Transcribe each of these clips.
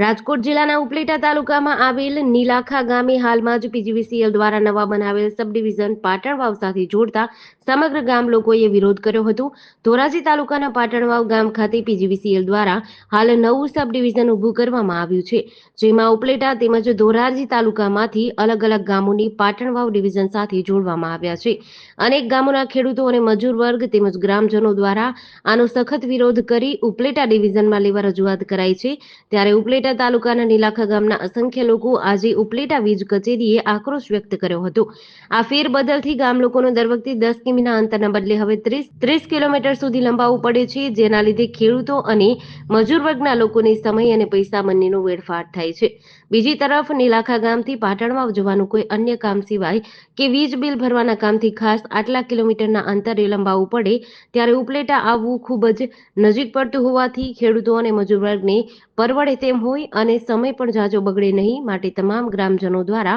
રાજકોટ જિલ્લાના ઉપલેટા તાલુકામાં આવેલ નીલાખા ગામે હાલમાં જ પીજીવીસીએલ દ્વારા નવા બનાવેલ સબ ડિવિઝન પાટણવાવ સાથે જોડતા સમગ્ર ગામ લોકોએ વિરોધ કર્યો હતો. ધોરાજી તાલુકાના પાટણવાવ ગામ ખાતે પીજીવીસીએલ દ્વારા હાલ નવું સબ ડિવિઝન ઊભું કરવામાં આવ્યું છે. જેમાં ઉપલેટા તેમજ ધોરાજી તાલુકામાંથી અલગ અલગ ગામોની પાટણવાવ ડિવિઝન સાથે જોડવામાં આવ્યા છે. અનેક ગામોના ખેડૂતો અને મજૂર વર્ગ તેમજ ગ્રામજનો દ્વારા આનો સખત વિરોધ કરી ઉપલેટા ડિવિઝનમાં લેવા રજૂઆત કરાઈ છે. ત્યારે ઉપલેટા તાલુકાના નીલાખા ગામના અસંખ્ય લોકો આજે ઉપલેટા વીજ કચેરીએ આક્રોશ વ્યક્ત કર્યો હતો. આ ફેરબદલથી ગામ લોકોનો દર વખતે દસ કિમીના અંતરના બદલે હવે ત્રીસ ત્રીસ કિલોમીટર સુધી લંબાવવું પડે છે, જેના લીધે ખેડૂતો અને મજૂર વર્ગના લોકોને સમય અને પૈસા બંનેનો વેડફાટ થાય છે. બીજી તરફ, નીલાખા ગામથી પાટણમાં જવાનું કોઈ અન્ય કામ સિવાય કે વીજ બિલ ભરવાના કામથી ખાસ આટલા કિલોમીટરના અંતરે લંબાવવું પડે, ત્યારે ઉપલેટા આવવું ખૂબ જ નજીક પડતું હોવાથી ખેડૂતો અને મજૂર વર્ગને પરવડે તેમ હોય અને સમય પણ જાજો બગડે નહીં માટે તમામ ગ્રામજનો દ્વારા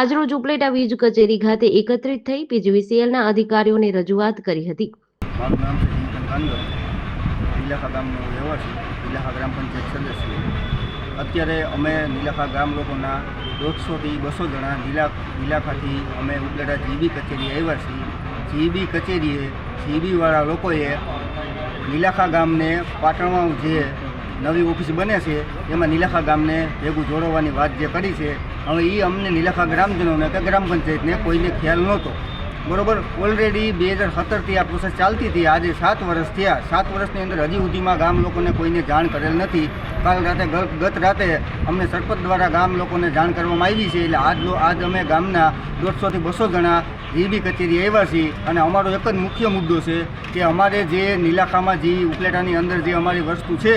આજરોજ ઉપલેટા વીજ કચેરી ખાતે એકત્રિત થઈ પીજીવીસીએલના અધિકારીઓને રજૂઆત કરી હતી. અત્યારે અમે નીલાખા ગામ લોકોના દોઢસોથી બસો જણા નીલા નીલાખાથી અમે ઉપલેટા જીબી કચેરી આવ્યા છીએ. જીબી કચેરીએ, જીબીવાળા લોકોએ નીલાખા ગામને પાટણમાં જે નવી ઓફિસ બને છે, એમાં નીલાખા ગામને ભેગું જોડવાની વાત જે કરી છે, હવે એ અમને નીલાખા ગ્રામજનોને કે ગ્રામ પંચાયતને કોઈને ખ્યાલ નહોતો. બરોબર? ઓલરેડી બે હજાર સત્તરથી આ પ્રોસેસ ચાલતી હતી, આજે સાત વર્ષ થયા. સાત વર્ષની અંદર હજી સુધીમાં ગામ લોકોને કોઈને જાણ કરેલ નથી. કાલ રાતે ગત રાતે અમને સરપંચ દ્વારા ગામ લોકોને જાણ કરવામાં આવી છે, એટલે આજ આજ અમે ગામના દોઢસોથી બસો જણા જીબી કચેરી આવ્યા છીએ. અને અમારો એક જ મુખ્ય મુદ્દો છે કે અમારે જે નીલાખામાં જે ઉપલેટાની અંદર જે અમારી વસ્તુ છે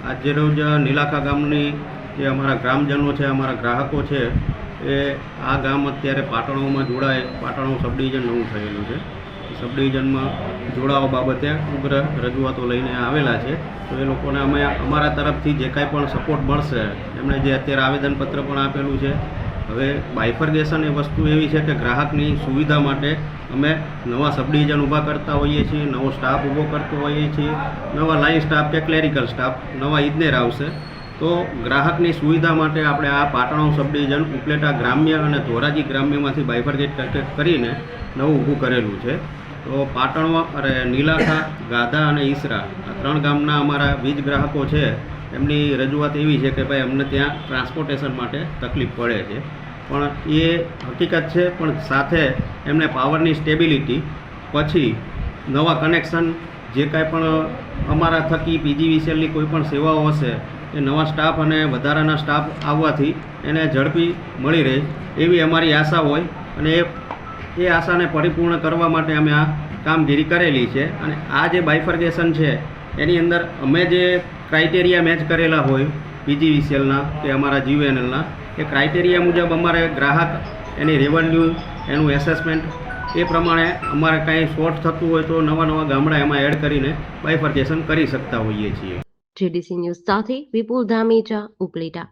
આજે રોજ નીલાખા ગામની જે અમારા ગ્રામજનો છે, અમારા ગ્રાહકો છે, એ આ ગામ અત્યારે પાટણોમાં જોડાય. પાટણો સબ ડિવિઝન નવું થયેલું છે. સબ ડિવિઝનમાં જોડાવા બાબતે ઉગ્ર રજૂઆતો લઈને આવેલા છે. તો એ લોકોને અમે અમારા તરફથી જે કાંઈ પણ સપોર્ટ મળશે એમણે જે અત્યારે આવેદનપત્ર પણ આપેલું છે હવે બાયફર્ગેશન એ વસ્તુ એવી છે કે ગ્રાહકની સુવિધા માટે અમે નવા સબ ઊભા કરતા હોઈએ છીએ, નવો સ્ટાફ ઊભો કરતો હોઈએ છીએ, નવા લાઈન સ્ટાફ કે ક્લેરિકલ સ્ટાફ, નવા ઇજનેર આવશે. તો ગ્રાહકની સુવિધા માટે આપણે આ પાટણો સબ ઉપલેટા ગ્રામ્ય અને ધોરાજી ગ્રામ્યમાંથી બાયફર્ગેટ કરીને નવું ઊભું કરેલું છે. તો પાટણમાં, અરે, નીલાખા, ગાધા અને ઈસરા આ ત્રણ ગામના અમારા વીજ ગ્રાહકો છે. એમની રજૂઆત એવી છે કે ભાઈ અમને ત્યાં ટ્રાન્સપોર્ટેશન માટે તકલીફ પડે છે. પણ એ હકીકત છે, પણ સાથે એમને પાવરની સ્ટેબિલિટી પછી નવા કનેક્શન જે કાંઈ પણ અમારા થકી પીજીવીસીએલની કોઈ પણ સેવાઓ હશે, એ નવા સ્ટાફ અને વધારાના સ્ટાફ આવવાથી એને ઝડપી મળી રહે, એવી અમારી આશા હોય. અને એ એ આશાને પરિપૂર્ણ કરવા માટે અમે આ કામગીરી કરેલી છે. અને આ જે બાયફર્ગેશન છે, એની અંદર અમે જે ક્રાઇટેરિયા મેચ કરેલા હોય પીજીવીસીએલના કે અમારા જીયુએનએલના એ ક્રાઇટેરિયા મુજબ અમારે ગ્રાહક, એની રેવન્યુ એનું એસેસમેન્ટ એ પ્રમાણે અમારે કાંઈ શોર્ટ થતું હોય તો નવા નવા ગામડા એમાં એડ કરીને બાયફર્ગેશન કરી શકતા હોઈએ છીએ. જીડીસી ન્યૂઝ સાથે વિપુલ ધામેચા, ઉપલેટા.